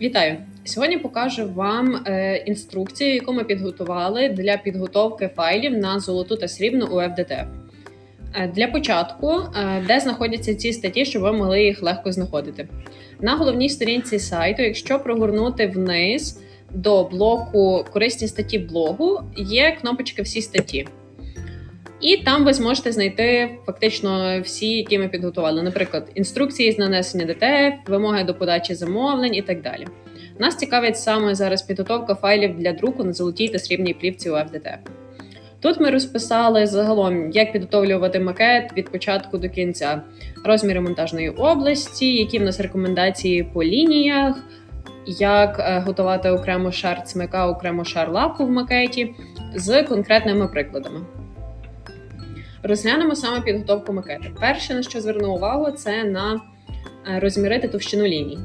Вітаю! Сьогодні покажу вам е, інструкцію, яку ми підготували для підготовки файлів на золоту та срібну у FDTF. Е, Для початку, е, де знаходяться ці статті, щоб ви могли їх легко знаходити. На головній сторінці сайту, якщо прогорнути вниз до блоку Корисні статті блогу, є кнопочка Всі статті. І там ви зможете знайти фактично всі, які ми підготували. Наприклад, інструкції з нанесення ДТФ, вимоги до подачі замовлень і так далі. Нас цікавить саме зараз підготовка файлів для друку на золотій та срібній плівці у FDTF. Тут ми розписали загалом, як підготовлювати макет від початку до кінця, розміри монтажної області, які в нас рекомендації по лініях, як е, готувати окремо шар цмика, окремо шар лаку в макеті з конкретними прикладами. Розглянемо саме підготовку макету. Перше, на що зверну увагу, це на е, розмірити товщину ліній.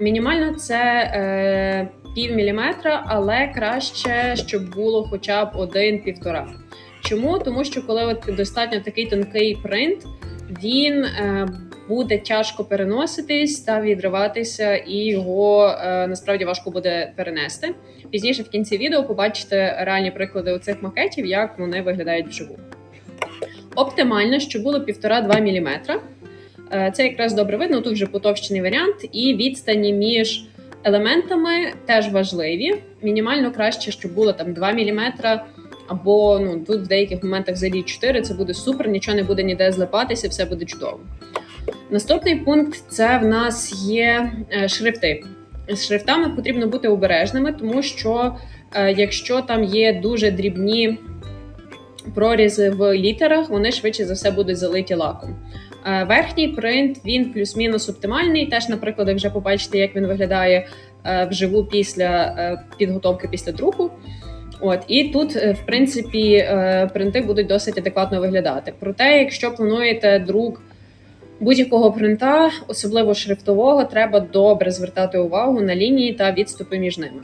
Мінімально це е, пів міліметра, але краще, щоб було хоча б один-півтора. Чому? Тому що коли от достатньо такий тонкий принт, він е, буде тяжко переноситись та відриватися, і його е, насправді важко буде перенести. Пізніше в кінці відео побачите реальні приклади оцих макетів, як вони виглядають вживу. Оптимально, щоб було 1,5-2 мм. Е, Це якраз добре видно. Тут вже потовщений варіант, і відстані між елементами теж важливі. Мінімально краще, щоб було там 2 мм, або ну тут в деяких моментах взагалі 4, Це буде супер, нічого не буде ніде злипатися, все буде чудово. Наступний пункт це в нас є е, шрифти. З шрифтами потрібно бути обережними, тому що е, якщо там є дуже дрібні прорізи в літерах, вони швидше за все будуть залиті лаком. Е, Верхній принт він плюс-мінус оптимальний. Теж, наприклад, вже побачите, як він виглядає е, вживу після е, підготовки після друку. От і тут, в принципі, принти будуть досить адекватно виглядати. Проте, якщо плануєте друк будь-якого принта, особливо шрифтового, треба добре звертати увагу на лінії та відступи між ними.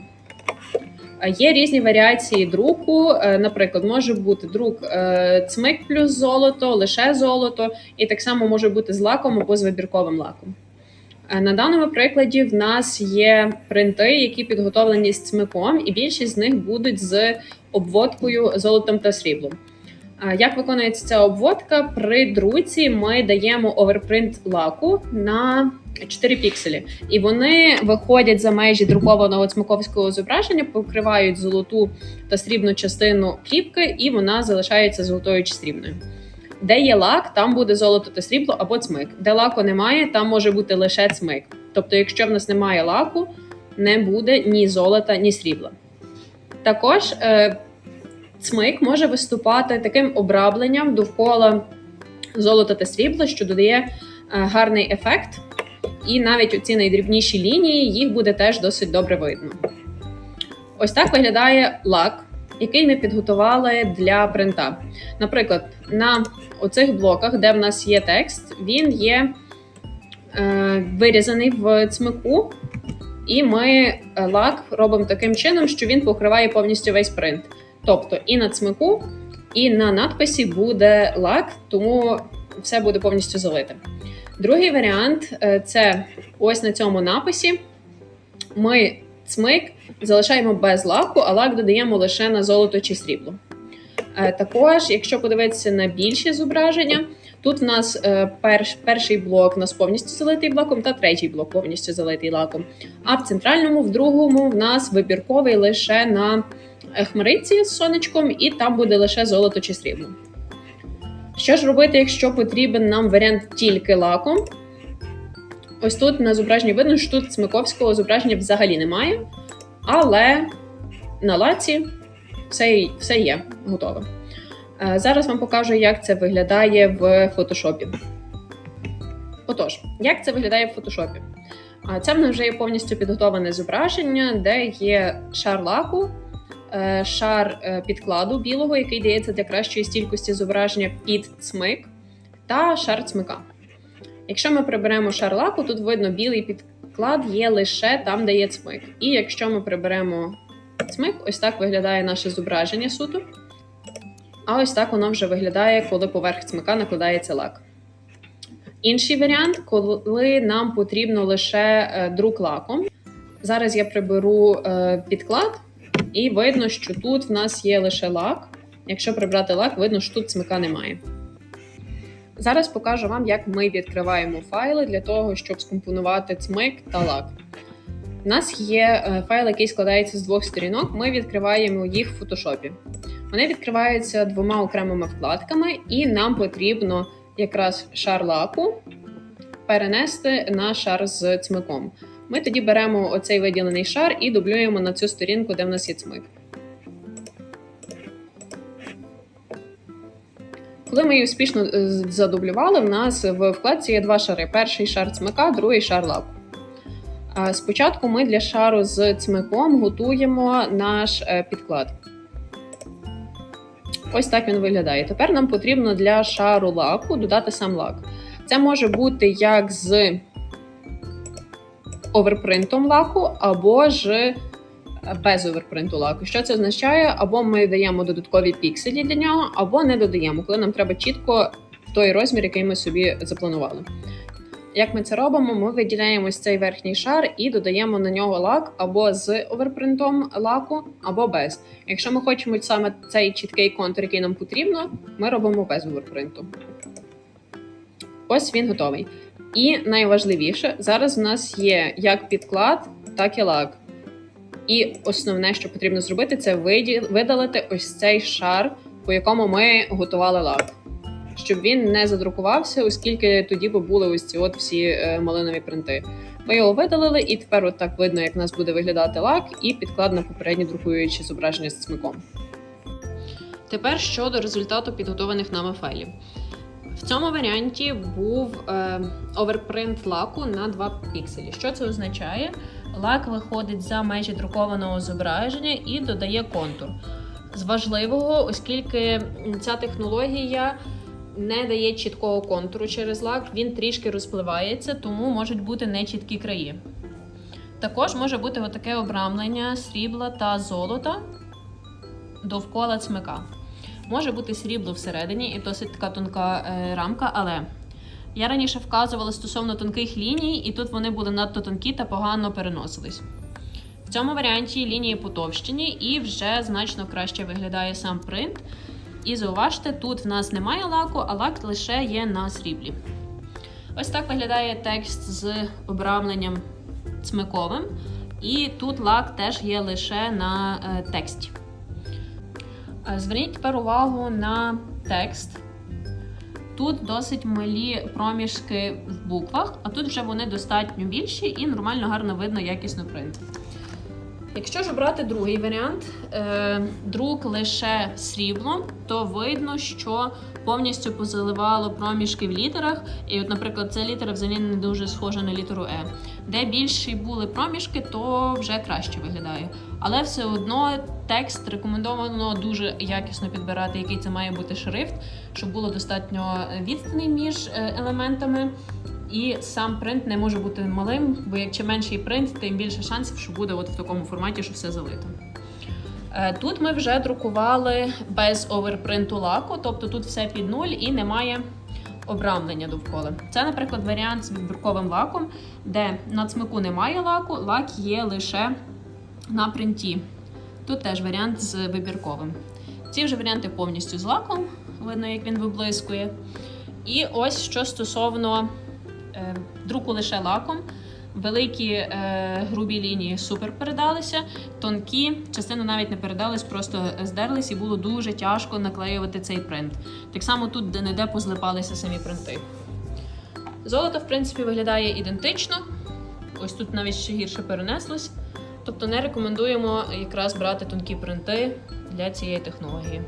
Є різні варіації друку. Е, Наприклад, може бути друк е, цмик плюс золото, лише золото, і так само може бути з лаком або з вибірковим лаком. Е, На даному прикладі в нас є принти, які підготовлені з цмиком, і більшість з них будуть з обводкою золотом та сріблом. Як виконується ця обводка? При друці ми даємо оверпринт лаку на 4 пікселі, і вони виходять за межі друкованого цмаковського зображення, покривають золоту та срібну частину плівки, і вона залишається золотою чи срібною. Де є лак, там буде золото та срібло або цмик. Де лаку немає, там може бути лише цмик. Тобто, якщо в нас немає лаку, не буде ні золота, ні срібла. Також е, цмик може виступати таким обрабленням довкола золота та срібла, що додає е, гарний ефект. І навіть оці найдрібніші лінії їх буде теж досить добре видно. Ось так виглядає лак, який ми підготували для принта. Наприклад, на оцих блоках, де в нас є текст, він є е, вирізаний в цмику, і ми е, лак робимо таким чином, що він покриває повністю весь принт. Тобто і на цмику, і на надписі буде лак, тому все буде повністю залите. Другий варіант е, це ось на цьому написі. Ми цмик залишаємо без лаку, а лак додаємо лише на золото чи срібло. Е, Також, якщо подивитися на більші зображення, тут в нас е, перш, перший блок у нас повністю залитий лаком, та третій блок повністю залитий лаком. А в центральному, в другому, в нас вибірковий лише на хмариці з сонечком, і там буде лише золото чи срібло. Що ж робити, якщо потрібен нам варіант тільки лаком? Ось тут на зображенні видно, що тут смиковського зображення взагалі немає, але на лаці все, все є готове. Е, Зараз вам покажу, як це виглядає в фотошопі. Отож, як це виглядає в фотошопі? Це в нас вже є повністю підготовлене зображення, де є шар лаку, е, шар е, підкладу білого, який дається для кращої стількості зображення під цмик, та шар цмика. Якщо ми приберемо шар лаку, тут видно, білий підклад є лише там, де є цмик. І якщо ми приберемо цмик, ось так виглядає наше зображення суто. А ось так воно вже виглядає, коли поверх цмика накладається лак. Інший варіант, коли нам потрібно лише е, друк лаком. Зараз я приберу е, підклад, і видно, що тут в нас є лише лак. Якщо прибрати лак, видно, що тут цмика немає. Зараз покажу вам, як ми відкриваємо файли для того, щоб скомпонувати цмик та лак. У нас є е, файл, який складається з двох сторінок. Ми відкриваємо їх в фотошопі. Вони відкриваються двома окремими вкладками, і нам потрібно якраз шар лаку перенести на шар з цмиком. Ми тоді беремо оцей виділений шар і дублюємо на цю сторінку, де в нас є цмик. Коли ми її успішно е, задублювали, в нас в вкладці є два шари: перший шар цмика, другий шар лаку. Спочатку ми для шару з цмиком готуємо наш е, підклад. Ось так він виглядає. Тепер нам потрібно для шару лаку додати сам лак. Це може бути як з оверпринтом лаку, або ж без оверпринту лаку. Що це означає? Або ми даємо додаткові пікселі для нього, або не додаємо, коли нам треба чітко той розмір, який ми собі запланували. Як ми це робимо? Ми виділяємо цей верхній шар і додаємо на нього лак або з оверпринтом лаку, або без. Якщо ми хочемо саме цей чіткий контур, який нам потрібно, ми робимо без оверпринту. Ось він готовий. І найважливіше, зараз у нас є як підклад, так і лак. І основне, що потрібно зробити, це видалити ось цей шар, по якому ми готували лак. Щоб він не задрукувався, оскільки тоді би були ось ці от всі е, малинові принти. Ми його видалили, і тепер от так видно, як у нас буде виглядати лак, і підклад на попередні друкуючі зображення з цмиком. Тепер щодо результату підготованих нами файлів. В цьому варіанті був е, оверпринт лаку на 2 пікселі. Що це означає? Лак виходить за межі друкованого зображення і додає контур. З важливого, оскільки ця технологія не дає чіткого контуру через лак, він трішки розпливається, тому можуть бути нечіткі краї. Також може бути отаке обрамлення срібла та золота довкола цмика. Може бути срібло всередині і досить така тонка е, рамка, але я раніше вказувала стосовно тонких ліній, і тут вони були надто тонкі та погано переносились. В цьому варіанті лінії потовщені і вже значно краще виглядає сам принт. І зауважте, тут в нас немає лаку, а лак лише є на сріблі. Ось так виглядає текст з обрамленням цмиковим. І тут лак теж є лише на е, тексті. Е, Зверніть тепер увагу на текст. Тут досить малі проміжки в буквах, а тут вже вони достатньо більші і нормально гарно видно якісно принт. Якщо ж обрати другий варіант, е, друк лише сріблом, то видно, що повністю позаливало проміжки в літерах. І, от, наприклад, ця літера взагалі не дуже схожа на літеру Е. Де більші були проміжки, то вже краще виглядає. Але все одно текст рекомендовано дуже якісно підбирати, який це має бути шрифт, щоб було достатньо відстані між е, елементами. І сам принт не може бути малим, бо як чим менший принт, тим більше шансів, що буде от в такому форматі, що все залито. Е, Тут ми вже друкували без оверпринту лаку, тобто тут все під нуль і немає обрамлення довкола. Це, наприклад, варіант з відбірковим лаком, де на цмику немає лаку, лак є лише на принті. Тут теж варіант з вибірковим. Ці вже варіанти повністю з лаком, видно, як він виблискує. І ось що стосовно друку лише лаком. Великі е, грубі лінії супер передалися, тонкі частину навіть не передались, просто здерлись і було дуже тяжко наклеювати цей принт. Так само тут де-не-де позлипалися самі принти. Золото, в принципі, виглядає ідентично. Ось тут навіть ще гірше перенеслось. Тобто не рекомендуємо якраз брати тонкі принти для цієї технології.